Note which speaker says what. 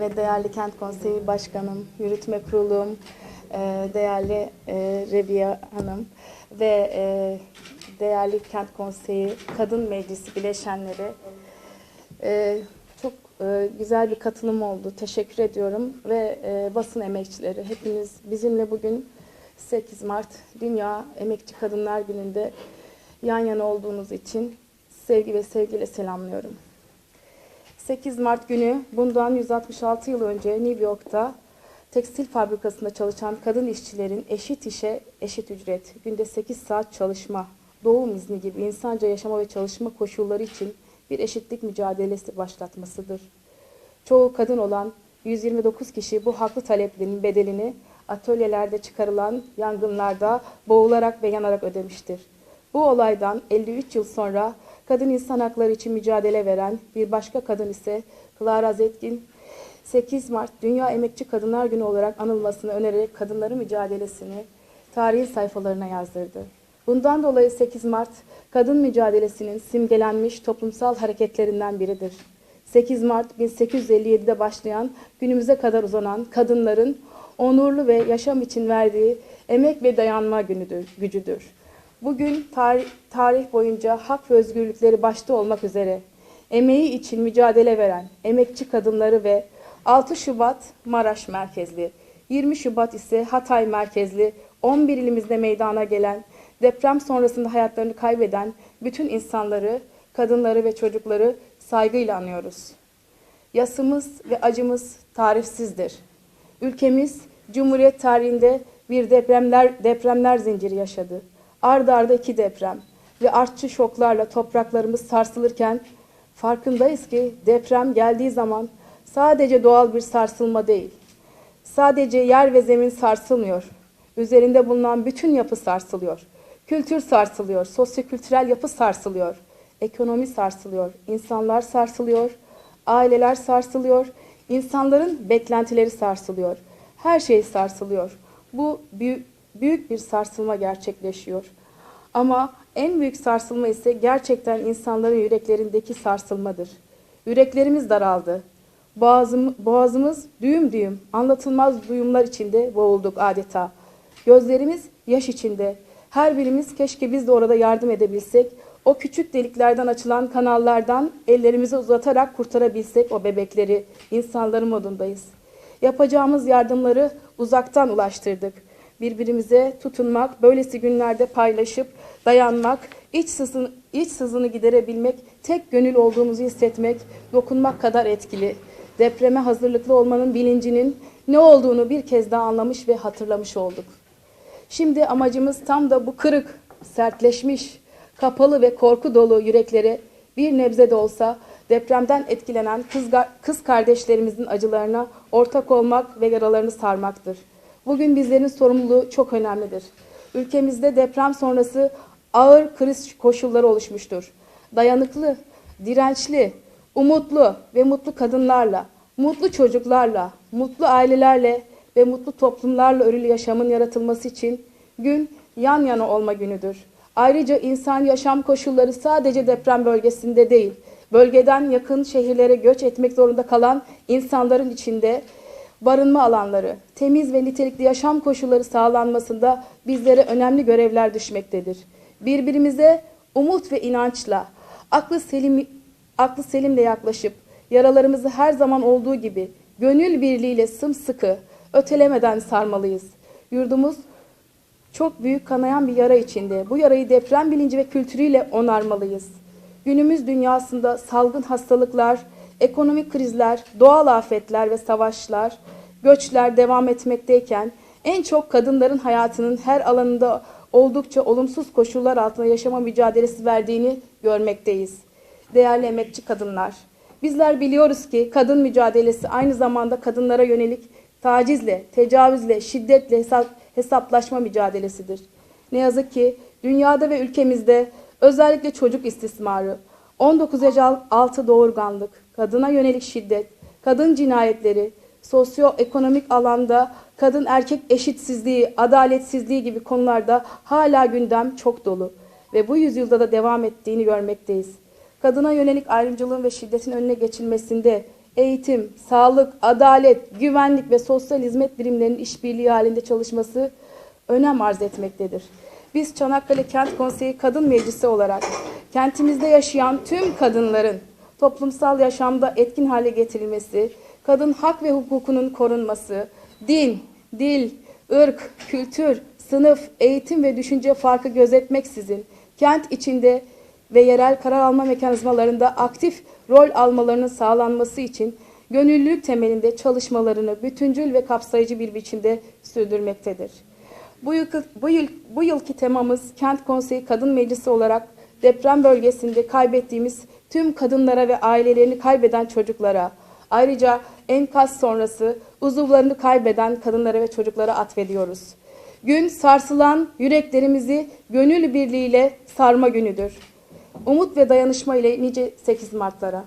Speaker 1: ve değerli Kent Konseyi Başkanım, Yürütme Kurulum, e, değerli e, Rebiya Hanım ve e, değerli Kent Konseyi Kadın Meclisi bileşenleri e, çok e, güzel bir katılım oldu. Teşekkür ediyorum ve e, basın emekçileri hepiniz bizimle bugün 8 Mart Dünya Emekçi Kadınlar Günü'nde yan yana olduğunuz için sevgi ve sevgiyle selamlıyorum. 8 Mart günü bundan 166 yıl önce New York'ta tekstil fabrikasında çalışan kadın işçilerin eşit işe eşit ücret, günde 8 saat çalışma, doğum izni gibi insanca yaşama ve çalışma koşulları için bir eşitlik mücadelesi başlatmasıdır. Çoğu kadın olan 129 kişi bu haklı taleplerin bedelini atölyelerde çıkarılan yangınlarda boğularak ve yanarak ödemiştir. Bu olaydan 53 yıl sonra kadın insan hakları için mücadele veren bir başka kadın ise Clara Zetkin, 8 Mart Dünya Emekçi Kadınlar Günü olarak anılmasını önererek kadınların mücadelesini tarihin sayfalarına yazdırdı. Bundan dolayı 8 Mart kadın mücadelesinin simgelenmiş toplumsal hareketlerinden biridir. 8 Mart 1857'de başlayan günümüze kadar uzanan kadınların onurlu ve yaşam için verdiği emek ve dayanma günüdür, gücüdür. Bugün tarih, tarih boyunca hak ve özgürlükleri başta olmak üzere emeği için mücadele veren emekçi kadınları ve 6 Şubat Maraş merkezli, 20 Şubat ise Hatay merkezli 11 ilimizde meydana gelen deprem sonrasında hayatlarını kaybeden bütün insanları, kadınları ve çocukları saygıyla anıyoruz. Yasımız ve acımız tarifsizdir. Ülkemiz Cumhuriyet tarihinde bir depremler depremler zinciri yaşadı. Arda arda iki deprem ve artçı şoklarla topraklarımız sarsılırken farkındayız ki deprem geldiği zaman sadece doğal bir sarsılma değil. Sadece yer ve zemin sarsılmıyor. Üzerinde bulunan bütün yapı sarsılıyor. Kültür sarsılıyor, sosyokültürel yapı sarsılıyor. Ekonomi sarsılıyor, insanlar sarsılıyor, aileler sarsılıyor, insanların beklentileri sarsılıyor. Her şey sarsılıyor. Bu büyük, büyük bir sarsılma gerçekleşiyor. Ama en büyük sarsılma ise gerçekten insanların yüreklerindeki sarsılmadır. Yüreklerimiz daraldı. Boğazım, boğazımız düğüm düğüm, anlatılmaz duyumlar içinde boğulduk adeta. Gözlerimiz yaş içinde. Her birimiz keşke biz de orada yardım edebilsek. O küçük deliklerden açılan kanallardan ellerimizi uzatarak kurtarabilsek o bebekleri, insanları modundayız. Yapacağımız yardımları uzaktan ulaştırdık. Birbirimize tutunmak, böylesi günlerde paylaşıp dayanmak, iç, sızın, iç sızını giderebilmek, tek gönül olduğumuzu hissetmek, dokunmak kadar etkili. Depreme hazırlıklı olmanın bilincinin ne olduğunu bir kez daha anlamış ve hatırlamış olduk. Şimdi amacımız tam da bu kırık, sertleşmiş, kapalı ve korku dolu yüreklere bir nebze de olsa depremden etkilenen kız, kız kardeşlerimizin acılarına ortak olmak ve yaralarını sarmaktır. Bugün bizlerin sorumluluğu çok önemlidir. Ülkemizde deprem sonrası ağır kriz koşulları oluşmuştur. Dayanıklı, dirençli, umutlu ve mutlu kadınlarla, mutlu çocuklarla, mutlu ailelerle ve mutlu toplumlarla örülü yaşamın yaratılması için gün yan yana olma günüdür. Ayrıca insan yaşam koşulları sadece deprem bölgesinde değil, bölgeden yakın şehirlere göç etmek zorunda kalan insanların içinde barınma alanları, temiz ve nitelikli yaşam koşulları sağlanmasında bizlere önemli görevler düşmektedir. Birbirimize umut ve inançla, aklı selim aklı selimle yaklaşıp yaralarımızı her zaman olduğu gibi gönül birliğiyle sımsıkı, ötelemeden sarmalıyız. Yurdumuz çok büyük kanayan bir yara içinde. Bu yarayı deprem bilinci ve kültürüyle onarmalıyız. Günümüz dünyasında salgın hastalıklar, ekonomik krizler, doğal afetler ve savaşlar, göçler devam etmekteyken en çok kadınların hayatının her alanında oldukça olumsuz koşullar altında yaşama mücadelesi verdiğini görmekteyiz. Değerli emekçi kadınlar, bizler biliyoruz ki kadın mücadelesi aynı zamanda kadınlara yönelik tacizle, tecavüzle, şiddetle hesap, hesaplaşma mücadelesidir. Ne yazık ki dünyada ve ülkemizde özellikle çocuk istismarı, 19 yaş altı doğurganlık, kadına yönelik şiddet, kadın cinayetleri, sosyoekonomik alanda kadın erkek eşitsizliği, adaletsizliği gibi konularda hala gündem çok dolu ve bu yüzyılda da devam ettiğini görmekteyiz. Kadına yönelik ayrımcılığın ve şiddetin önüne geçilmesinde eğitim, sağlık, adalet, güvenlik ve sosyal hizmet birimlerinin işbirliği halinde çalışması önem arz etmektedir. Biz Çanakkale Kent Konseyi Kadın Meclisi olarak kentimizde yaşayan tüm kadınların toplumsal yaşamda etkin hale getirilmesi, kadın hak ve hukukunun korunması, din, dil, ırk, kültür, sınıf, eğitim ve düşünce farkı gözetmeksizin kent içinde ve yerel karar alma mekanizmalarında aktif rol almalarının sağlanması için gönüllülük temelinde çalışmalarını bütüncül ve kapsayıcı bir biçimde sürdürmektedir. Bu, yıl, bu, yıl, bu yılki temamız Kent Konseyi Kadın Meclisi olarak deprem bölgesinde kaybettiğimiz tüm kadınlara ve ailelerini kaybeden çocuklara, ayrıca enkaz sonrası uzuvlarını kaybeden kadınlara ve çocuklara atfediyoruz. Gün sarsılan yüreklerimizi gönül birliğiyle sarma günüdür. Umut ve dayanışma ile nice 8 Mart'lara.